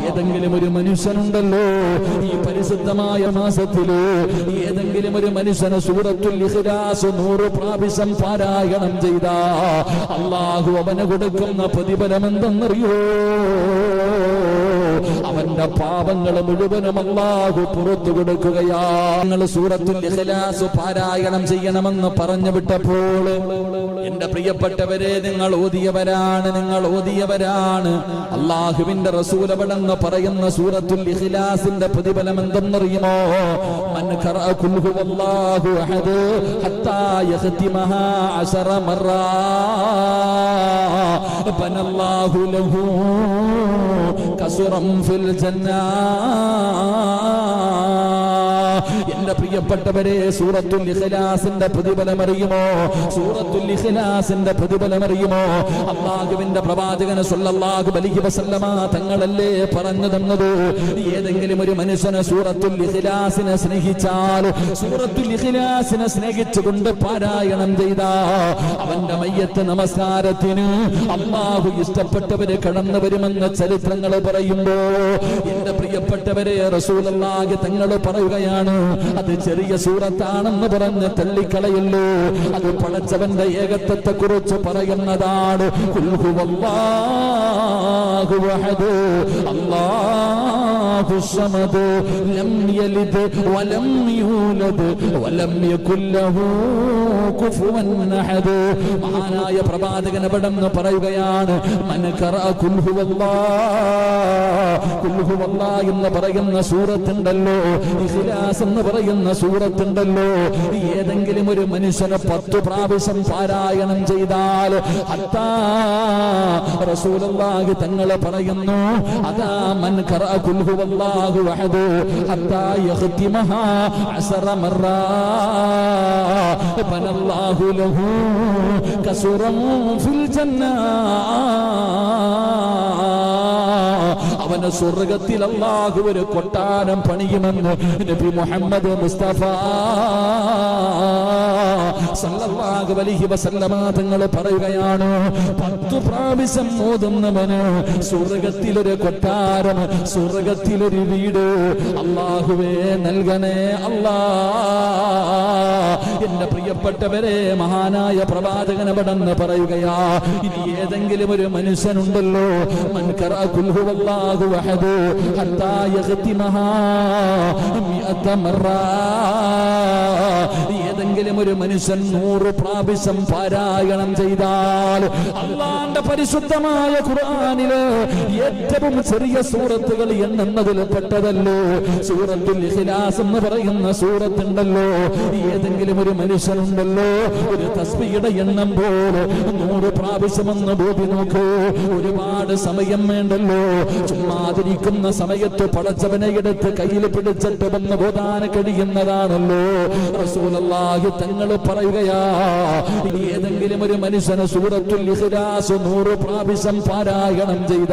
ഏതെങ്കിലും ഒരു മനുഷ്യനുണ്ടല്ലോ ഈ പരിശുദ്ധമായ മാസത്തിൽ ഏതെങ്കിലും ഒരു മനുഷ്യന് സൂറത്തുൽ ഇഖ്ലാസ് നൂറ് പ്രാവശ്യം പാരായണം ചെയ്ത അള്ളാഹു അവന് കൊടുക്കുന്ന പ്രതിഫലം എന്തെന്നറിയോ അവന്റെ പാപങ്ങൾ മുഴുവനും അള്ളാഹു പുറത്തു കൊടുക്കുകയാ. നിങ്ങൾ സൂറത്തുൽ ഇഖ്ലാസ് പാരായണം ചെയ്യണമെന്ന് പറഞ്ഞു വിട്ടപ്പോൾ എന്റെ പ്രിയപ്പെട്ടവരെ നിങ്ങൾ ഓതിയവരാണ് നിങ്ങൾ ഓതിയവരാണ്. അള്ളാഹുവിന്റെ റസൂലവടെന്ന് പറയുന്ന സൂറത്തുൽ ഇഖ്ലാസിന്റെ പ്രതിഫലം എന്തെന്നറിയുമോ? മൻ ഖറഅ ഹുവല്ലാഹു അഹദ് ഹത്താ അശറ ബനല്ലാഹു ലഹു കസുറം ഫിൽ ജന്നാ എന്റെ പ്രിയപ്പെട്ടവരെ സൂറത്തുൽ ഇഖ്ലാസിന്റെ പ്രതിഫലം അറിയുമോ? സൂറത്തുൽ ഇഖ്ലാസിന്റെ പ്രതിഫലം അറിയുമോ? അള്ളാഹുവിന്റെ പ്രവാചകന് സല്ലല്ലാഹു അലൈഹി വസല്ലമ തങ്ങളല്ലേ പറഞ്ഞു തന്നത് ഏതെങ്കിലും ഒരു മനുഷ്യനെ സൂറത്തുൽ ഇഖ്ലാസിനെ സ്നേഹിച്ചാൽ സൂറത്തുൽ ഇഖ്ലാസിനെ സ്നേഹിച്ചുകൊണ്ട് പാരായണം ചെയ്ത അവന്റെ മയ്യത്ത് നമസ്കാരത്തിന് അള്ളാഹു ഇഷ്ടപ്പെട്ടവര് കടന്നു വരുമെന്ന ചരിത്രങ്ങൾ പറയുമ്പോ എന്റെ പ്രിയപ്പെട്ടവരെ റസൂലല്ലാഹി തങ്ങൾ പറയുകയാണ് അത് ചെറിയ സൂറത്താണെന്ന് പറഞ്ഞ് തള്ളിക്കളയുള്ളൂ. അത് പടച്ചവന്റെ ഏകത്വത്തെ കുറിച്ച് പറയുന്നതാണ്. മഹാനായ പ്രവാചകൻ പറയുകയാണ് എന്ന് പറയുന്ന സൂറത്തുണ്ടല്ലോ. എന്ന് പറയുന്ന സൂറത്തുണ്ടല്ലോ. ഏതെങ്കിലും ഒരു മനുഷ്യന് പത്തു പ്രാവശ്യം പാരായണം ചെയ്താൽ റസൂലുള്ളാഹി തങ്ങൾ പറയുന്നു അതാ മൻ ഖറഅ കുൽഹു വല്ലാഹു വഹദു ഹത്താ യഖ്തിമഹ അസറ മറാ ബനല്ലാഹു ലഹു കസുറം ഫിൽ ജന്നാ. അവന് സ്വർഗത്തിൽ അള്ളാഹു ഒരു കൊട്ടാരം പണിയുമെന്ന് നബി മുഹമ്മദ് മുസ്തഫ സല്ലല്ലാഹു അലൈഹി വസല്ലമ പറയുകയാണ് പത്തു പ്രാവശ്യം ഓതുന്നവന് സ്വർഗത്തിലൊരു കൊട്ടാരം സ്വർഗത്തിലൊരു വീട് അള്ളാഹുവേ നൽകണേ അല്ലാ. എന്റെ പ്രിയപ്പെട്ടവരെ മഹാനായ പ്രവാചകൻ അവിടെന്ന് പറയുകയാ ഇനി ഏതെങ്കിലും ഒരു മനുഷ്യനുണ്ടല്ലോ മൻകറ കുൽഹുവല്ലാഹു അഹദ് ഹത്താ يختمها مئة مرة. ഏതെങ്കിലും ഒരു മനുഷ്യൻ നൂറ് പ്രാവശ്യം പാരായണം ചെയ്താൽ അള്ളാന്റെ പരിശുദ്ധമായ ഖുർആനിൽ ഏറ്റവും ചെറിയ സൂറത്തുകൾ എണ്ണുന്നതിൽ പെട്ടതല്ലോ. സൂറത്തുൽ ഇഖ്ലാസ് എന്ന് പറയുന്ന സൂറത്തുണ്ടല്ലോ. ഏതെങ്കിലും ഒരു മനുഷ്യനുണ്ടല്ലോ ഒരു തസ്ബിയുടെ എണ്ണം പോലെ നൂറ് പ്രാവശ്യമെന്ന് ബോധി നോക്കൂ. ഒരുപാട് സമയം വേണ്ടല്ലോ. ചുമ്മാതിരിക്കുന്ന സമയത്ത് പടച്ചവനെ എടുത്ത് കയ്യിൽ പിടിച്ചിട്ട് വന്ന് ബോധാന കഴിയുന്നതാണല്ലോ. റസൂലല്ലാഹി തങ്ങൾ പറയുകയാ ഏതെങ്കിലും ഒരു മനുഷ്യന് സൂറത്തുൽ ഇഖ്ലാസ് നൂറ് പ്രാവശ്യം പാരായണം ചെയ്ത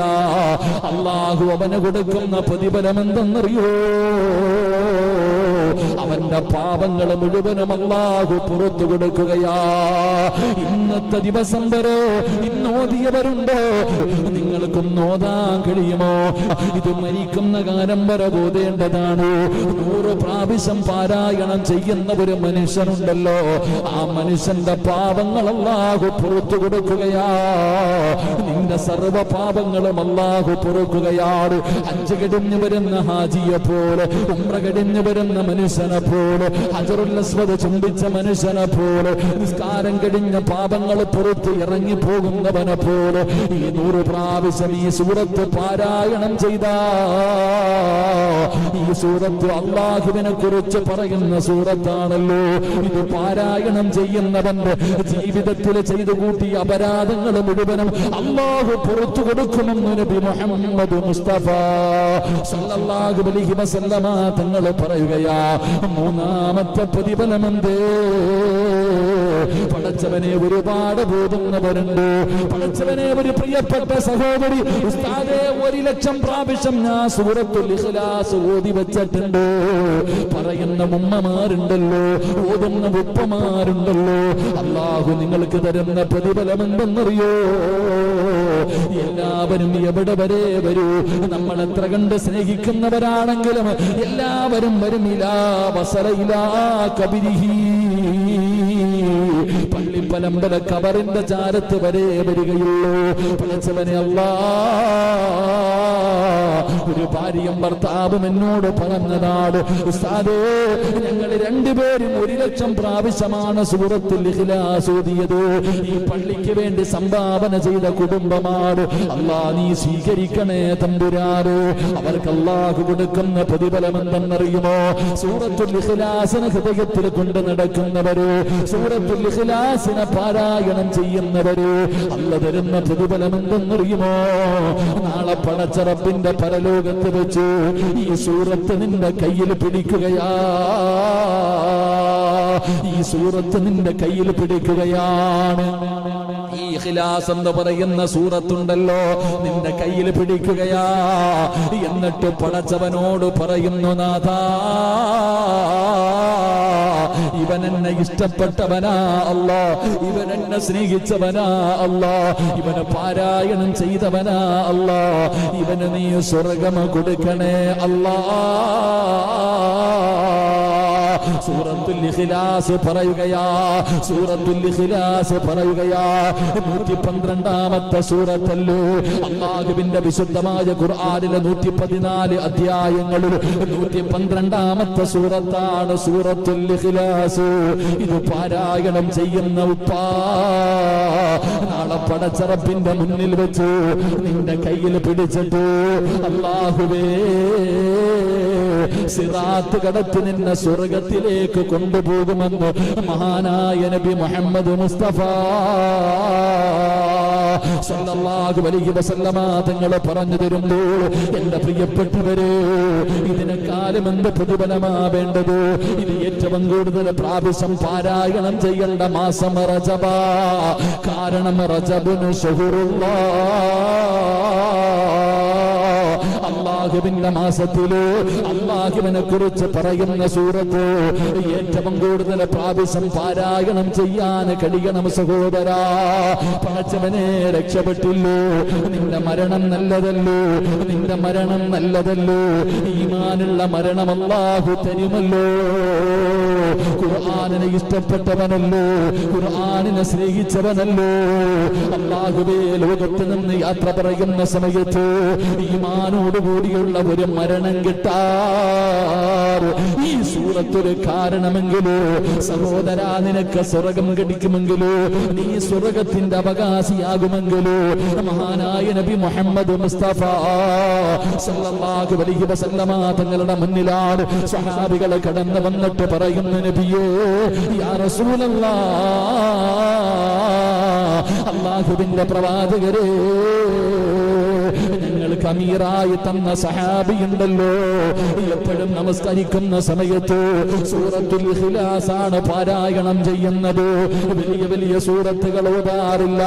അള്ളാഹു അവന് കൊടുക്കുന്ന പ്രതിഫലം എന്തെന്നറിയോ അവന്റെ പാപങ്ങൾ മുഴുവനും അള്ളാഹു പുറത്തു കൊടുക്കുകയാ. ഇന്നത്തെ ദിവസം വരെ ഇന്നോദിയവരുണ്ടോ നിങ്ങൾക്കും നോതാൻ കഴിയുമോ? ഇത് മരിക്കുന്ന കാലം വരെ ബോധേണ്ടതാണ് നൂറ് പ്രാവശ്യം പാരായണം ചെയ്യുന്ന ഒരു മനുഷ്യനുണ്ടല്ലോ. ആ മനുഷ്യന്റെ പാപങ്ങൾ അള്ളാഹു പുറത്തു കൊടുക്കുകയാ. നിന്റെ സർവ പാപങ്ങളും അള്ളാഹു പുറക്കുകയാണ്. അഞ്ച് കടിഞ്ഞു വരുന്ന ഹാജിയെ പോലെ ഉമ്ര കടിഞ്ഞു വരുന്ന മനുഷ്യനെ പോലെ ഹജറുല്ലസ്വത ചുംബിച്ച മനുഷ്യനെ പോലെ നിസ്കാരം കഴിഞ്ഞ പാപങ്ങൾ പുറത്ത് ഇറങ്ങി പോകുന്നവനെ പോലെ ഈ നൂറ് പ്രാവശ്യം ഈ സൂറത്ത് പാരായണം ചെയ്ത ഈ സൂറത്ത് അള്ളാഹുവിനെ കുറിച്ച് പറയുന്ന സൂറത്താണല്ലോ. ഇത് പാരായണം ചെയ്യുന്നവന്റെ ജീവിതത്തിൽ ചെയ്തു കൂട്ടിയ അപരാധങ്ങൾ മുഴുവനും അള്ളാഹു പുറത്തു കൊടുക്കുമെന്ന് നബി മുഹമ്മദ് മുസ്തഫ സല്ലല്ലാഹു അലൈഹി വസല്ലമ തങ്ങൾ പറയുകയാ മൂന്നാമത്തെ പ്രതിഫലമെന്തേ പടച്ചവനെ ഒരുപാട് ബോധുന്നവരുണ്ട് പടച്ചവനെ ഒരു പ്രിയപ്പെട്ട സഹോദരി ഒരു ലക്ഷം പ്രാവശ്യം ഞാൻ സൂറത്തുൽ ഇഖ്ലാസ് ഓതി വെച്ചിട്ടുണ്ട്. പറയുന്ന ഉമ്മമാരുണ്ടല്ലോ ഓതുന്ന ഉപ്പമാരുണ്ടല്ലോ. അള്ളാഹു നിങ്ങൾക്ക് തരുന്ന പ്രതിഫലം എന്തെന്നറിയോ എല്ലാവരും എവിടെ വരെ വരൂ? നമ്മൾ എത്ര കണ്ട് സ്നേഹിക്കുന്നവരാണെങ്കിലും എല്ലാവരും വരും ഇലാ വസല ഇലാ കബിരിഹി പള്ളിപ്പലമ്പല കബറിന്റെ ചാരത്ത് വരെ വരികയുള്ളൂ. പടച്ചവനെ അല്ലാ. ഒരു ഭാര്യയും ഭർത്താവും എന്നോട് പറഞ്ഞതാണ് ഉസ്താദേ ഞങ്ങൾ രണ്ടുപേരും ഒരു ലക്ഷം പ്രാവശ്യമാണ് സൂറത്തുൽ ഇഖ്ലാസ് ഓതിയത്. ഈ പള്ളിക്ക് വേണ്ടി സംഭാവന ചെയ്ത കുടുംബമാണ്. അല്ലാ നീ സ്വീകരിക്കണേ തമ്പുരാറ് അവർക്ക് അല്ലാഹു കൊടുക്കുന്ന പ്രതിഫലം എന്തെന്നറിയുമോ സൂറത്തുൽ ഇഖ്ലാസിനെ ഹൃദയത്തിൽ കൊണ്ട് നടക്കുന്നവര് സൂറത്തുൽ ഇഖ്ലാസിനെ പാരായണം ചെയ്യുന്നവര്? അല്ല തരുന്ന പ്രതിഫലം എന്തെന്നറിയുമോ നാളെ പടച്ചറപ്പിന്റെ പരലോകത്ത് വെച്ച് ഈ സൂറത്ത് നിന്റെ കയ്യിൽ പിടിക്കുകയാ. ഈ സൂറത്ത് നിന്റെ കയ്യിൽ പിടിക്കുകയാണ്. ഈ എന്ന് പറയുന്ന സൂറത്തുണ്ടല്ലോ നിന്റെ കയ്യിൽ പിടിക്കുകയാ. എന്നിട്ട് പടച്ചവനോട് പറയുന്നു നാഥാ ഇവൻ എന്നെ ഇഷ്ടപ്പെട്ടവനാ അല്ലാ. ഇവൻ എന്നെ സ്നേഹിച്ചവനാ അല്ലാ. ഇവന് പാരായണം ചെയ്തവനാ അല്ലാ. ഇവന് നീ സ്വർഗം കൊടുക്കണേ അല്ലാ. സൂറത്തുൽ ഇഖ്ലാസ് പറയുകയാ സൂറത്തുൽ ഇഖ്ലാസ് പറയുകയാ. നൂറ്റി പന്ത്രണ്ടാമത്തെ സൂറത്തല്ലോ? അള്ളാഹുവിന്റെ വിശുദ്ധമായ ഖുർആനിലെ നൂറ്റി പതിനാല് അധ്യായങ്ങളിൽ നൂറ്റി പന്ത്രണ്ടാമത്തെ സൂറത്താണ് സൂറത്തുൽ ഇഖ്ലാസ്. ഇത് പാരായണം ചെയ്യുന്ന ഉപ്പാ നാളെ പടച്ചറപ്പിന്റെ മുന്നിൽ വെച്ച് നിന്റെ കയ്യിൽ പിടിച്ചിട്ട് അള്ളാഹുവേ സിറാത്ത് കടത്തി നിന്നെ സ്വർഗത്തിലേക്ക് കൊണ്ടുപോകുമെന്ന് മഹാനായ നബി മുഹമ്മദ് മുസ്തഫ സല്ലല്ലാഹു അലൈഹി വസല്ലമ പറഞ്ഞു തരുമ്പോൾ എന്റെ പ്രിയപ്പെട്ടവരെ ഇതിനെക്കാലം എന്ത് പ്രതിഫലമാ വേണ്ടത് ഇത് ഏറ്റവും കൂടുതൽ പ്രാവശ്യം പാരായണം ചെയ്യേണ്ട മാസം റജബ. കാരണം റജബുന് ഷഹുറുള്ള അള്ളാഹുവിന്റെ മാസത്തിൽ അള്ളാഹുവിനെ കുറിച്ച് പറയുന്ന സൂറത്ത് ഏറ്റവും കൂടുതൽ പ്രാവശ്യം പാരായണം ചെയ്യാൻ കഴിയണം സഹോദരാ. പടച്ചവനെ രക്ഷപ്പെട്ടില്ലോ? നിന്റെ മരണം നല്ലതല്ലോ? നിന്റെ മരണം നല്ലതല്ലോ? ഈമാനുള്ള മരണം അള്ളാഹു തരുമല്ലോ. ഖുർആാനിനെ ഇഷ്ടപ്പെട്ടവനല്ലോ? ഖുർആാനിനെ സ്നേഹിച്ചവനല്ലോ? അള്ളാഹുവേ ലോകത്ത് നിന്ന് യാത്ര പറയുന്ന സമയത്ത് ഈമാനോടുകൂടിയുള്ള ഒരു മരണം കിട്ടാറ്. ഈ സൂറത്തൊരു കാരണമെങ്കിലോ സഹോദരാ നിനക്ക് സ്വർഗം കടിക്കുമെങ്കിലോ നീ സ്വർഗത്തിന്റെ അവകാശിയാകുമെങ്കിലോ മഹാനായ നബി മുഹമ്മദ് മുസ്തഫ സല്ലല്ലാഹു അലൈഹി വസല്ലമ തങ്ങളുടെ മുന്നിലാണ് സഹാബികളെ കടന്നു വന്നിട്ട് പറയുന്ന നബിയേ യാ അള്ളാഹുവിന്റെ പ്രവാചകരെ ഞങ്ങൾക്ക് അമീറായി തന്ന സഹാബിയുണ്ടല്ലോ. എപ്പോഴും നമസ്കരിക്കുന്ന സമയത്ത് സൂറത്തുൽ ഹിലാസാണ് പാരായണം ചെയ്യുന്നത്. വലിയ വലിയ സൂറത്തുകൾ ഓതാറില്ല.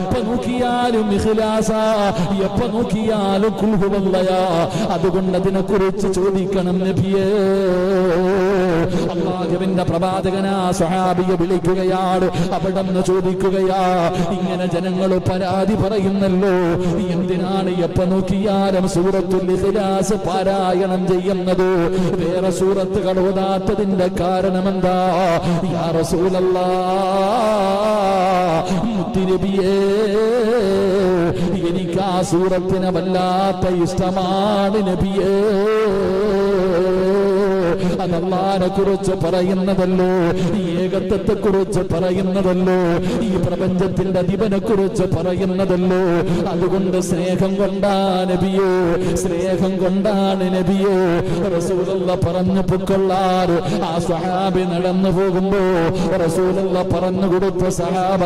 എപ്പോ നോക്കിയാലും എപ്പോ നോക്കിയാലും കുൽഹുവല്ലയാ. അതുകൊണ്ട് അതിനെ കുറിച്ച് ചോദിക്കണം നബിയേ. അള്ളാഹുവിന്റെ പ്രവാചകനാ സ്വഹാബിയെ വിളിക്കുകയാണ്. അവിടെ നിന്ന് ചോദിക്കുകയാ. ഇങ്ങനെ ജനങ്ങൾ പരാതി പറയുന്നല്ലോ. എന്തിനാണ് എപ്പോ നോക്കിയാലും സൂറത്തുൽ ഇഖ്ലാസ് പാരായണം ചെയ്യുന്നത്? വേറെ സൂറത്തുകൾ ഓതാത്തതിന്റെ കാരണം എന്താ യാ റസൂലല്ലാ എനിക്ക് ആ സൂറത്തിന് വല്ലാത്ത ഇഷ്ടമാണ് നബിയേ. അതല്ലാനെ കുറിച്ച് പറയുന്നതല്ലോ. ഈ ഏകത്വത്തെ കുറിച്ച് പറയുന്നതല്ലോ. ഈ പ്രപഞ്ചത്തിന്റെ അധിപനെ കുറിച്ച് പറയുന്നതല്ലോ. അതുകൊണ്ട് സ്നേഹം കൊണ്ടാണ് നബിയോ സ്നേഹം കൊണ്ടാണ് നബിയോ. റസൂലുള്ള പറഞ്ഞു പൊക്കൊള്ളാറ് ആ സഹാബി നടന്നു പോകുമ്പോ റസൂലുള്ള പറഞ്ഞു കൊടുത്ത സഹാബ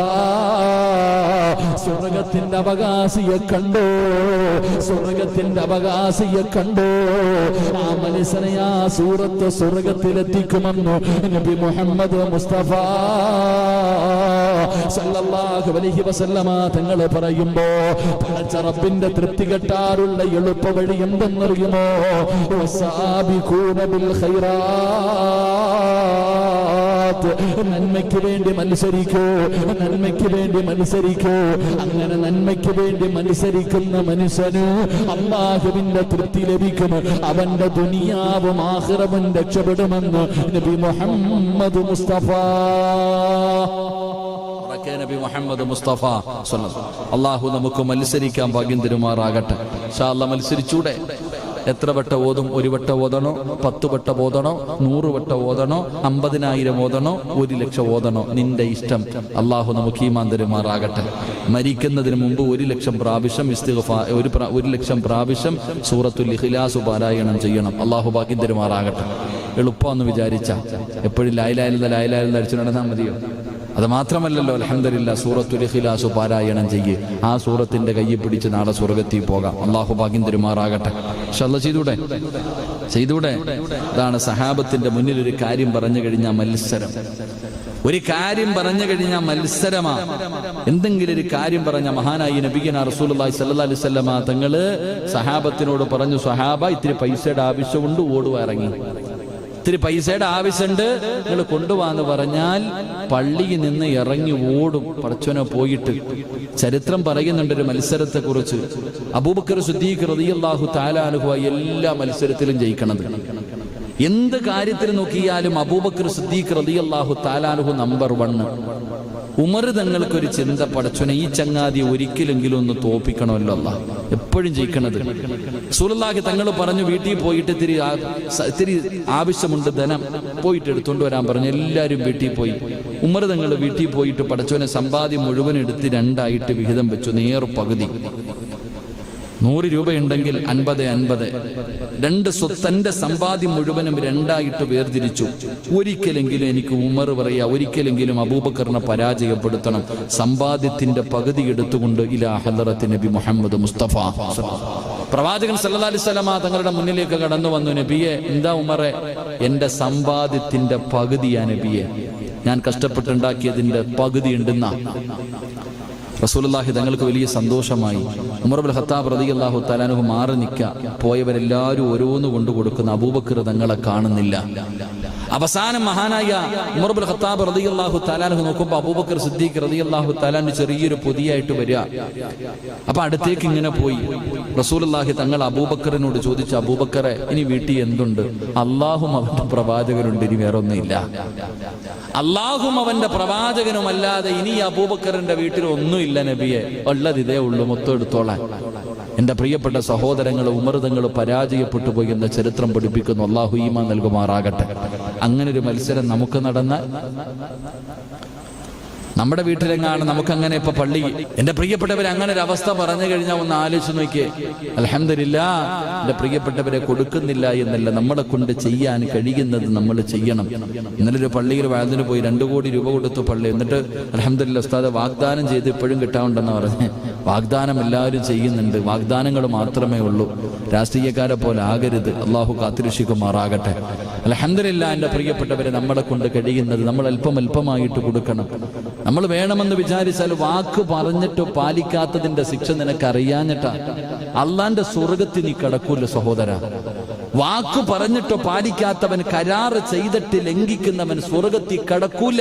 സ്വർഗത്തിന്റെ അവകാശിയെ കണ്ടോ? സ്വർഗത്തിന്റെ അവകാശിയെ കണ്ടോ? ആ മനുഷ്യനെ ആ സൂറത്ത് സൂറത്ത് സ്വർഗത്തിലെത്തിക്കുമെന്ന് നബി മുഹമ്മദ് മുസ്തഫ സല്ലല്ലാഹു അലൈഹി വസല്ലമ തങ്ങൾ പറയുമ്പോ പടച്ച റബ്ബിന്റെ തൃപ്തി കെട്ടാറുള്ള എളുപ്പ വഴി എന്തെന്നറിയുമോ? വസാബിഖൂന ബിൽ നന്മയ്ക്ക് വേണ്ടി മത്സരിക്കൂ നന്മയ്ക്ക് വേണ്ടി മത്സരിക്കൂ. അങ്ങനെ നന്മയ്ക്ക് വേണ്ടി മത്സരിക്കുന്ന മനുഷ്യന് അള്ളാഹുവിന്റെ തൃപ്തി ലഭിക്കും. അവന്റെ ദുനിയാവും ആഹ്റവും രക്ഷപ്പെടുമെന്ന് നബി മുഹമ്മദ് മുസ്തഫ. നബി മുഹമ്മദ് മുസ്തഫ. അള്ളാഹു നമുക്ക് മത്സരിക്കാൻ ഭാഗ്യം തരുമാറാകട്ടെ. മത്സരിച്ചൂടെ? എത്ര വട്ട ഓതും? ഒരു വട്ട ഓതണോ? പത്ത് വട്ട ഓതണോ? നൂറ് വട്ട ഓതണോ? അമ്പതിനായിരം ഓതണോ? ഒരു ലക്ഷം ഓതണോ? നിന്റെ ഇഷ്ടം. അള്ളാഹു നമുക്ക് ഈ മാന്തരുമാറാകട്ടെ മരിക്കുന്നതിന് മുമ്പ് ഒരു ലക്ഷം പ്രാവശ്യം ഒരു ഒരു ലക്ഷം പ്രാവശ്യം സൂറത്തുൽ ഇഖ്ലാസ് പാരായണം ചെയ്യണം. അള്ളാഹു ഭാഗ്യം തരുമാറാകട്ടെ. എളുപ്പമെന്ന് വിചാരിച്ച. എപ്പോഴും ലായിലായിരുന്ന ലായിലായിരുന്ന അടിച്ചു നടന്നാൽ മതിയോ? അത് മാത്രമല്ലല്ലോ അലഹമില്ല സൂറത്തുൽ ഇഖ്ലാസ് പാരായണം ചെയ്യ്. ആ സൂറത്തിന്റെ കയ്യിൽ പിടിച്ച് നാളെ സ്വർഗത്തിൽ പോകാം. അള്ളാഹു ഭാഗ്യം തരുമാറാകട്ടെ. ഷല്ല ചെയ്തൂടെ? ചെയ്തൂടെ? അതാണ് സഹാബത്തിന്റെ മുന്നിൽ ഒരു കാര്യം പറഞ്ഞു കഴിഞ്ഞാൽ മത്സരം. ഒരു കാര്യം പറഞ്ഞു കഴിഞ്ഞാൽ മത്സരമാ. എന്തെങ്കിലും ഒരു കാര്യം പറഞ്ഞ മഹാനായി നബിഗന റസൂലുള്ളാഹി സ്വല്ലല്ലാഹി അലൈഹി വസല്ലമ തങ്ങൾ സഹാബത്തിനോട് പറഞ്ഞു സഹാബ ഇത്തിരി പൈസയുടെ ആവശ്യമുണ്ട് ഓടുക ഇറങ്ങി. ഇത്തിരി പൈസയുടെ ആവശ്യമുണ്ട്. നിങ്ങൾ കൊണ്ടുപോകാന്ന് പറഞ്ഞാൽ പള്ളിയിൽ നിന്ന് ഇറങ്ങി ഓടും. പടച്ചോനെ പോയിട്ട് ചരിത്രം പറയുന്നുണ്ട് ഒരു മത്സരത്തെ കുറിച്ച് അബൂബക്കർ സുദ്ദീഖ് റളിയല്ലാഹു താലാനുഹ എല്ലാ മത്സരത്തിലും ജയിക്കണത്. എന്ത് കാര്യത്തിൽ നോക്കിയാലും അബൂബക്കർ സിദ്ദീഖ് റളിയല്ലാഹു താലാലുഹു നമ്പർ വണ്ണ് ഉമർ തങ്ങൾക്കൊരു ചിന്ത പടച്ചുനെ ഈ ചങ്ങാതി ഒരിക്കലെങ്കിലും ഒന്ന് തോപ്പിക്കണമല്ലോ അല്ല എപ്പോഴും ജയിക്കണത്. സുലല്ലാഹി തങ്ങൾ പറഞ്ഞു വീട്ടിൽ പോയിട്ട് ഇത്തിരി ഇത്തിരി ആവശ്യമുണ്ട് ധനം. പോയിട്ട് എടുത്തുകൊണ്ട് വരാൻ പറഞ്ഞു എല്ലാവരും വീട്ടിൽ പോയി. ഉമർ തങ്ങൾ വീട്ടിൽ പോയിട്ട് പടച്ചോനെ സമ്പാദ്യം മുഴുവൻ എടുത്ത് രണ്ടായിട്ട് വിഹിതം വെച്ചു നേർ പകുതി. നൂറ് രൂപയുണ്ടെങ്കിൽ അൻപത് അൻപത്. രണ്ട് സ്വത്തന്റെ സമ്പാദ്യം മുഴുവനും രണ്ടായിട്ട് വേർതിരിച്ചു. ഒരിക്കലെങ്കിലും എനിക്ക് ഉമർ പറയാ ഒരിക്കലെങ്കിലും അബൂബക്കറിനെ പരാജയപ്പെടുത്തണം. സമ്പാദ്യത്തിന്റെ പകുതി എടുത്തുകൊണ്ട് ഇലാ ഹലറത്ത് നബി മുഹമ്മദ് മുസ്തഫ. പ്രവാചകൻ സല്ലല്ലാഹു അലൈഹി വസല്ലമ തങ്ങളുടെ മുന്നിലേക്ക് കടന്നു വന്നു നബിയെ എന്താ ഉമറെ? എന്റെ സമ്പാദ്യത്തിന്റെ പകുതിയാ നബിയെ. ഞാൻ കഷ്ടപ്പെട്ടുണ്ടാക്കിയതിന്റെ പകുതി ഉണ്ടെന്ന. റസൂലുള്ളാഹി തങ്ങൾക്ക് വലിയ സന്തോഷമായി. ഉമർബുൽ ഖത്താബ് അള്ളാഹു തലാനുഹു മാറി നിൽക്കുക പോയവരെല്ലാവരും ഓരോന്ന് കൊണ്ടു കൊടുക്കുന്ന അബൂബക്കർ തങ്ങളെ കാണുന്നില്ല. അവസാനം മഹാനായ ഉമർബുൽ ഖത്താബ് അള്ളാഹു തലാനുഹു നോക്കുമ്പോൾ അബൂബക്കർ സിദ്ദീഖ് അള്ളാഹു താലാൻ ചെറിയൊരു പൊതിയായിട്ട് വരിക. അപ്പൊ അടുത്തേക്ക് ഇങ്ങനെ പോയി. റസൂലുള്ളാഹി തങ്ങൾ അബൂബക്കറിനോട് ചോദിച്ചു അബൂബക്കറെ ഇനി വീട്ടിൽ എന്തുണ്ട്? അള്ളാഹും അവന്റെ പ്രവാചകനുണ്ട് ഇനി വേറെ ഒന്നുമില്ല അള്ളാഹും അവന്റെ പ്രവാചകനും അല്ലാതെ ഇനി അബൂബക്കറിന്റെ വീട്ടിൽ ഒന്നുമില്ല നബിയെ. ഉള്ളത് ഇതേ ഉള്ളൂ മൊത്തം എടുത്തോളാൻ. എന്റെ പ്രിയപ്പെട്ട സഹോദരങ്ങൾ ഉമർതങ്ങൾ പരാജയപ്പെട്ടു പോയി എന്ന ചരിത്രം പഠിപ്പിക്കുന്നു. അള്ളാഹു ഈമ നൽകുമാറാകട്ടെ. അങ്ങനെ ഒരു മത്സരം നമുക്ക് നടന്ന് നമ്മുടെ വീട്ടിലെങ്ങാണ് നമുക്കങ്ങനെ ഇപ്പൊ പള്ളി? എന്റെ പ്രിയപ്പെട്ടവരെ അങ്ങനെ ഒരു അവസ്ഥ പറഞ്ഞു കഴിഞ്ഞാൽ ഒന്ന് ആലോചിച്ച് നോക്കിയേ. അലഹമില്ല എന്റെ പ്രിയപ്പെട്ടവരെ കൊടുക്കുന്നില്ല എന്നല്ല നമ്മളെ കൊണ്ട് ചെയ്യാൻ കഴിയുന്നത് നമ്മൾ ചെയ്യണം. ഇന്നലെ ഒരു പള്ളിയിൽ വാഴത്തിന് പോയി രണ്ടു കോടി രൂപ കൊടുത്തു പള്ളി. എന്നിട്ട് അലഹമില്ല ഉസ്താദ് വാഗ്ദാനം ചെയ്ത് ഇപ്പോഴും കിട്ടാറുണ്ടെന്ന് പറഞ്ഞ്. വാഗ്ദാനം എല്ലാവരും ചെയ്യുന്നുണ്ട്. വാഗ്ദാനങ്ങൾ മാത്രമേ ഉള്ളൂ. രാഷ്ട്രീയക്കാരെ പോലെ ആകരുത്. അള്ളാഹു കാത്തിരക്ഷിക്കുമാറാകട്ടെ. അലഹമില്ല എന്റെ പ്രിയപ്പെട്ടവരെ നമ്മളെ കൊണ്ട് കഴിയുന്നത് നമ്മൾ അല്പം അല്പമായിട്ട് കൊടുക്കണം. നമ്മൾ വേണമെന്ന് വിചാരിച്ചാൽ വാക്ക് പറഞ്ഞിട്ട് പാലിക്കാത്തതിന്റെ ശിക്ഷ നിനക്ക് അറിയാഞ്ഞിട്ടാ. അള്ളാന്റെ സ്വർഗത്തിൽ നീ കിടക്കൂല്ലോ സഹോദര? വാക്ക് പറഞ്ഞിട്ടോ പാലിക്കാത്തവൻ കരാറ് ചെയ്തിട്ട് ലംഘിക്കുന്നവൻ സ്വർഗത്തിൽ കടക്കൂല.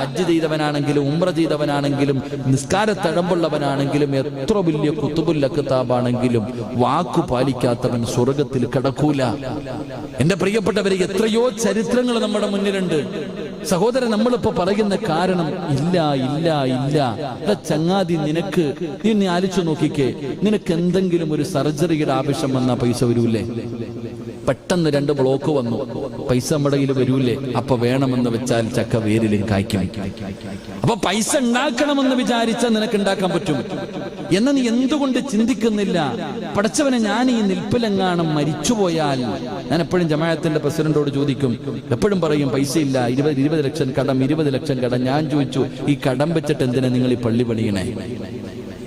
ഹജ്ജ് ചെയ്തവനാണെങ്കിലും ഉമ്ര ചെയ്തവനാണെങ്കിലും നിസ്കാരത്തഴമ്പുള്ളവനാണെങ്കിലും എത്ര വലിയ കുത്തുബുല്ല കിതാബാണെങ്കിലും വാക്കു പാലിക്കാത്തവൻ സ്വർഗത്തിൽ കടക്കൂല. എന്റെ പ്രിയപ്പെട്ടവരെ എത്രയോ ചരിത്രങ്ങൾ നമ്മുടെ മുന്നിലുണ്ട്. സഹോദരൻ നമ്മളിപ്പോ പറയുന്ന കാരണം ഇല്ല ഇല്ല ഇല്ല. ചങ്ങാതി നിനക്ക് നീ ആലിച്ചു നോക്കിക്കേ. നിനക്ക് എന്തെങ്കിലും ഒരു സർജറിയുടെ ആവശ്യം വന്നാ പൈസ വരൂലേ പെട്ടെന്ന് രണ്ട് ബ്ലോക്ക് വന്നു. പൈസ നമ്മുടെ കയ്യിൽ വരൂലേ. അപ്പൊ വേണമെന്ന് വെച്ചാൽ ചക്ക വേരിലും കായ്ക്കും. അപ്പൊ പൈസ ഉണ്ടാക്കണമെന്ന് വിചാരിച്ചാൽ നിനക്ക് ഉണ്ടാക്കാൻ പറ്റും. എന്ന നീ എന്തുകൊണ്ട് ചിന്തിക്കുന്നില്ല? പടച്ചവനെ ഞാൻ ഈ നിൽപ്പിലെങ്ങാണം മരിച്ചുപോയാൽ ഞാൻ എപ്പോഴും ജമായത്തിന്റെ പ്രസിഡന്റോട് ചോദിക്കും. എപ്പോഴും പറയും പൈസ ഇല്ല ഇരുപത് ഇരുപത് ലക്ഷം കടം ഇരുപത് ലക്ഷം കടം. ഞാൻ ചോദിച്ചു ഈ കടം വെച്ചിട്ട് എന്തിനാ നിങ്ങൾ ഈ പള്ളി പണിയണേ?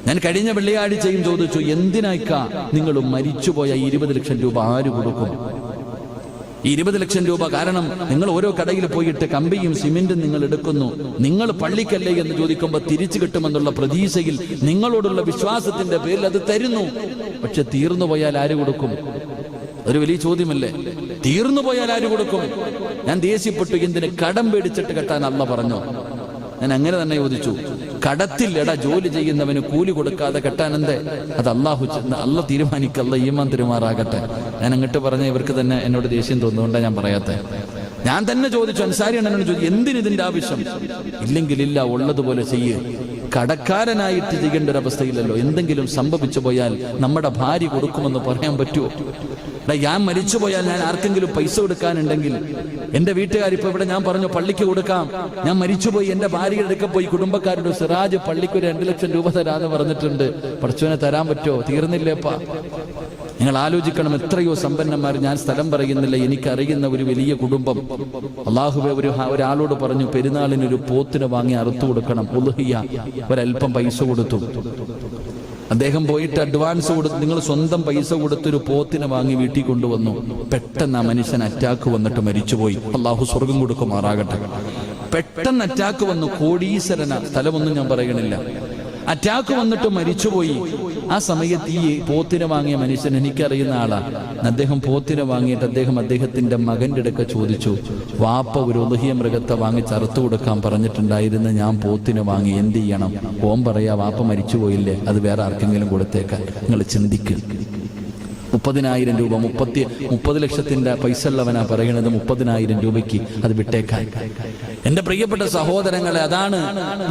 ഞാൻ കഴിഞ്ഞ വെള്ളിയാഴ്ചയും ചോദിച്ചു എന്തിനായിക്ക നിങ്ങൾ മരിച്ചുപോയ ഇരുപത് ലക്ഷം രൂപ ആര് കൊടുക്കും? ഇരുപത് ലക്ഷം രൂപ കാരണം നിങ്ങൾ ഓരോ കടയിൽ പോയിട്ട് കമ്പിയും സിമെന്റും നിങ്ങൾ എടുക്കുന്നു. നിങ്ങൾ പള്ളിക്കല്ലേ എന്ന് ചോദിക്കുമ്പോൾ തിരിച്ചു കിട്ടുമെന്നുള്ള പ്രതീക്ഷയിൽ നിങ്ങളോടുള്ള വിശ്വാസത്തിന്റെ പേരിൽ അത് തരുന്നു. പക്ഷെ തീർന്നു പോയാൽ ആര് കൊടുക്കും? ഒരു വലിയ ചോദ്യമല്ലേ? തീർന്നു പോയാൽ ആര് കൊടുക്കും? ഞാൻ ദേഷ്യപ്പെട്ടു എന്തിന് കടം പേടിച്ചിട്ട് കെട്ടാൻ അല്ല പറഞ്ഞു? ഞാൻ അങ്ങനെ തന്നെ ചോദിച്ചു. കടത്തിൽ എടാ ജോലി ചെയ്യുന്നവന് കൂലി കൊടുക്കാതെ കെട്ടാൻ എന്തേ അത് അള്ളാഹു അല്ല തീരുമാനിക്കല്ല ഈമാൻ തിരുമാറാകട്ടെ. ഞാൻ അങ്ങോട്ട് പറഞ്ഞ ഇവർക്ക് തന്നെ എന്നോട് ദേഷ്യം തോന്നുന്നുകൊണ്ടാണ് ഞാൻ പറയാത്തെ. ഞാൻ തന്നെ ചോദിച്ചു അൻസാരി എന്നോട് ചോദിച്ചു എന്തിനിതിന്റെ ആവശ്യം? ഇല്ലെങ്കിൽ ഇല്ല ഉള്ളതുപോലെ ചെയ്യ്. കടക്കാരനായിട്ട് ചെയ്യേണ്ട ഒരു അവസ്ഥയില്ലല്ലോ. എന്തെങ്കിലും സംഭവിച്ചു പോയാൽ നമ്മുടെ ഭാര്യ കൊടുക്കുമെന്ന് പറയാൻ പറ്റുമോ ഞാൻ മരിച്ചു പോയാൽ ഞാൻ ആർക്കെങ്കിലും പൈസ കൊടുക്കാനുണ്ടെങ്കിൽ എന്റെ വീട്ടുകാർ ഇപ്പൊ ഇവിടെ ഞാൻ പറഞ്ഞു പള്ളിക്ക് കൊടുക്കാം. ഞാൻ മരിച്ചുപോയി എന്റെ ഭാര്യയുടെ അടുക്ക പോയി കുടുംബക്കാരുടെ സിറാജ് പള്ളിക്ക് ഒരു രണ്ടു ലക്ഷം രൂപ തരാന്ന് പറഞ്ഞിട്ടുണ്ട്. പഠിച്ചവനെ തരാൻ പറ്റുമോ? തീർന്നില്ലേപ്പാ നിങ്ങൾ ആലോചിക്കണം എത്രയോ സമ്പന്നന്മാർ ഞാൻ സ്ഥലം പറയുന്നില്ല എനിക്കറിയുന്ന ഒരു വലിയ കുടുംബം. അള്ളാഹുബെ ഒരു ഒരാളോട് പറഞ്ഞു പെരുന്നാളിന് ഒരു പോത്തിന് വാങ്ങി അറുത്തു കൊടുക്കണം ഒരല്പം പൈസ കൊടുത്തു. അദ്ദേഹം പോയിട്ട് അഡ്വാൻസ് കൊടുത്ത് നിങ്ങൾ സ്വന്തം പൈസ കൊടുത്തൊരു പോത്തിനെ വാങ്ങി വീട്ടിൽ കൊണ്ടുവന്നു. പെട്ടെന്ന് ആ മനുഷ്യൻ അറ്റാക്ക് വന്നിട്ട് മരിച്ചുപോയി. അള്ളാഹു സ്വർഗം കൊടുക്കുമാറാകട്ടെ. പെട്ടെന്ന് അറ്റാക്ക് വന്നു. കോടീശ്വരന. സ്ഥലമൊന്നും ഞാൻ പറയണില്ല. അറ്റാക്ക് വന്നിട്ട് മരിച്ചുപോയി. ആ സമയത്ത് ഈ പോത്തിനെ വാങ്ങിയ മനുഷ്യൻ എനിക്കറിയുന്ന ആളാണ് അദ്ദേഹം പോത്തിനെ വാങ്ങിയിട്ട് അദ്ദേഹം അദ്ദേഹത്തിന്റെ മകന്റെ അടുക്ക ചോദിച്ചു വാപ്പ ഒരു ഒതുഹിയ മൃഗത്തെ വാങ്ങി ചറുത്തു കൊടുക്കാൻ പറഞ്ഞിട്ടുണ്ടായിരുന്നു ഞാൻ പോത്തിനെ വാങ്ങി എന്ത് ചെയ്യണം? ഓം പറയാ വാപ്പ മരിച്ചുപോയില്ലേ അത് വേറെ ആർക്കെങ്കിലും കൊടുത്തേക്കാൻ നിങ്ങൾ ചിന്തിക്കുക മുപ്പതിനായിരം രൂപ മുപ്പത്തി മുപ്പത് ലക്ഷത്തിന്റെ പൈസ ഉള്ളവനാ പറയണത് മുപ്പതിനായിരം രൂപയ്ക്ക് അത് വിട്ടേക്കാൻ എന്റെ പ്രിയപ്പെട്ട സഹോദരങ്ങളെ അതാണ്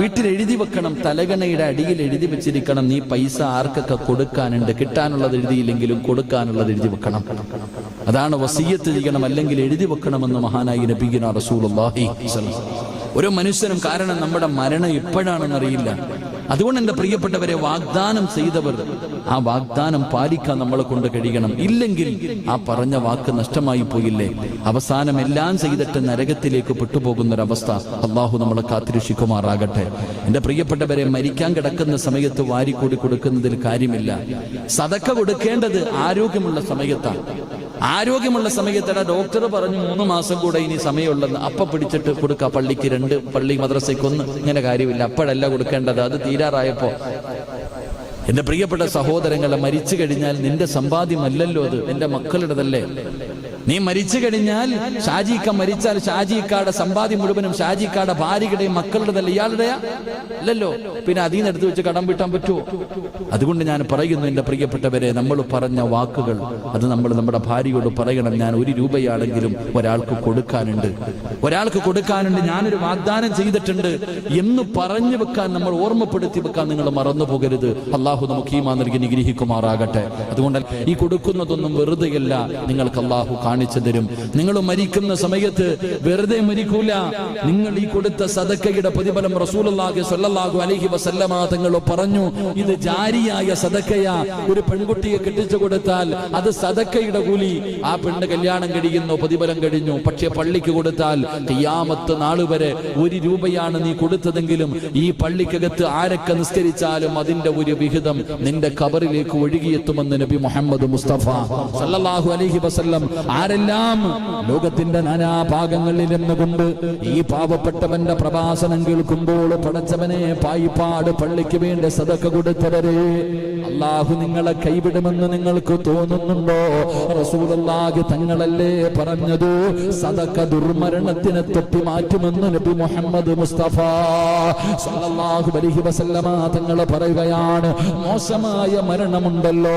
വീട്ടിൽ എഴുതി വെക്കണം തലകണയുടെ അടിയിൽ എഴുതി വെച്ചിരിക്കണം നീ പൈസ ആർക്കൊക്കെ കൊടുക്കാനുണ്ട് കിട്ടാനുള്ളത് എഴുതിയില്ലെങ്കിലും കൊടുക്കാനുള്ളത് എഴുതി വെക്കണം അതാണ് വസീയത്ത് ചെയ്യണം അല്ലെങ്കിൽ എഴുതി വെക്കണമെന്ന് മഹാനായി നബിഗിന റസൂൽ. ഓരോ മനുഷ്യനും കാരണം നമ്മുടെ മരണം എപ്പോഴാണെന്നറിയില്ല അതുകൊണ്ട് എന്റെ പ്രിയപ്പെട്ടവരെ വാഗ്ദാനം ചെയ്തവർ ആ വാഗ്ദാനം പാലിക്കാൻ നമ്മളെ കൊണ്ട് കഴിയണം. ഇല്ലെങ്കിൽ ആ പറഞ്ഞ വാക്ക് നഷ്ടമായി പോയില്ലേ? അവസാനം എല്ലാം ചെയ്തിട്ട് നരകത്തിലേക്ക് പെട്ടുപോകുന്ന ഒരവസ്ഥ അള്ളാഹു നമ്മളെ കാത്തിരക്ഷിക്കുമാറാകട്ടെ. എന്റെ പ്രിയപ്പെട്ടവരെ മരിക്കാൻ കിടക്കുന്ന സമയത്ത് വാരിക്കൂടി കൊടുക്കുന്നതിൽ കാര്യമില്ല. സതക്ക കൊടുക്കേണ്ടത് ആരോഗ്യമുള്ള സമയത്താണ്. ആരോഗ്യമുള്ള സമയത്തട ഡോക്ടർ പറഞ്ഞു മൂന്ന് മാസം കൂടെ ഇനി സമയമുള്ളെന്ന്. അപ്പ പിടിച്ചിട്ട് കൊടുക്ക പള്ളിക്ക് രണ്ട് പള്ളി മദ്രസയ്ക്ക് മദ്രസയ്ക്കൊന്ന് ഇങ്ങനെ കാര്യമില്ല. അപ്പോഴല്ല കൊടുക്കേണ്ടത്. അത് തീരാറായപ്പോ എന്റെ പ്രിയപ്പെട്ട സഹോദരങ്ങളെ മരിച്ചു കഴിഞ്ഞാൽ നിന്റെ സമ്പാദ്യമല്ലല്ലോ അത്. നിന്റെ മക്കളുടേതല്ലേ? നീ മരിച്ചു കഴിഞ്ഞാൽ ഷാജിക്ക മരിച്ചാൽ ഷാജിക്കാടെ സമ്പാദ്യം മുഴുവനും ഷാജിക്കാടെ ഭാര്യയുടെയും മക്കളുടേതല്ല ഇയാളുടെയാ? അല്ലല്ലോ പിന്നെ അതിൽ നിന്ന് എടുത്തു വെച്ച് കടം വീട്ടാൻ പറ്റുമോ? അതുകൊണ്ട് ഞാൻ പറയുന്നു എന്റെ പ്രിയപ്പെട്ടവരെ നമ്മൾ പറഞ്ഞ വാക്കുകൾ അത് നമ്മൾ നമ്മുടെ ഭാര്യയോട് പറയണം. ഞാൻ ഒരു രൂപയാണെങ്കിലും ഒരാൾക്ക് കൊടുക്കാനുണ്ട്. ഒരാൾക്ക് കൊടുക്കാനുണ്ട്. ഞാനൊരു വാഗ്ദാനം ചെയ്തിട്ടുണ്ട്. എന്ന് പറഞ്ഞു വെക്കാൻ നമ്മൾ ഓർമ്മപ്പെടുത്തി വെക്കാൻ നിങ്ങൾ മറന്നു പോകരുത്. അള്ളാഹു നമുക്ക് ഈ മാതൃക നിഗ്രഹിക്കുമാറാകട്ടെ അതുകൊണ്ട് ഈ കൊടുക്കുന്നതൊന്നും വെറുതെയല്ല. നിങ്ങൾക്ക് അള്ളാഹു കാണിച്ചു തരും. നിങ്ങൾ മരിക്കുന്ന സമയത്ത് വെറുതെ മരിക്കൂല. നിങ്ങൾ ഈ കൊടുത്ത സദക്കയുടെ പ്രതിഫലം റസൂലുള്ളാഹി സ്വല്ലല്ലാഹു അലൈഹി വസല്ലമ തങ്ങൾ പറഞ്ഞു ഇത് ജാരിയായ സദക്കയ. ഒരു പെൺകുട്ടിയെ കെട്ടിച്ചു കൊടുത്താൽ അത് സദക്കയുടെ കൂലി. ആ പെണ്ണ് കല്യാണം കഴിയുന്നു പ്രതിഫലം കഴിഞ്ഞു. പക്ഷെ പള്ളിക്ക് കൊടുത്താൽ കിയാമത്ത് നാൾ വരെ ഒരു രൂപയാണ് നീ കൊടുത്തതെങ്കിലും ഈ പള്ളിക്കകത്ത് ആരൊക്കെ നിസ്കരിച്ചാലും അതിന്റെ ഒരു വിഹിതം നിന്റെ കബറിലേക്ക് ഒഴുകിയെത്തുമെന്ന് നബി മുഹമ്മദ് മുസ്തഫ. സല്ലല്ലാഹു അലൈഹി വസല്ലം ആരെല്ലാം ലോകത്തിന്റെ നാനാഭാഗങ്ങളിൽ നിന്നുകൊണ്ട് ഈ പാവപ്പെട്ടവന്റെ പ്രഭാഷണം കേൾക്കുമ്പോൾ പടച്ചവനെ പായിപ്പാട് പള്ളിക്ക് വേണ്ടി സതക്ക കൊടുത്തവരെ അള്ളാഹു നിങ്ങളെ കൈവിടുമെന്ന് നിങ്ങൾക്ക് തോന്നുന്നുണ്ടോ? റസൂലുള്ളാഹി തങ്ങളല്ലേ പറഞ്ഞത്? സദക്ക ദുർമരണത്തിനെ തൊട്ടി മാറ്റുമെന്ന് നബി മുഹമ്മദ് മുസ്തഫ സല്ലല്ലാഹു അലൈഹി വസല്ലമ തങ്ങൾ പറയുകയാണ്. മോശമായ മരണമുണ്ടല്ലോ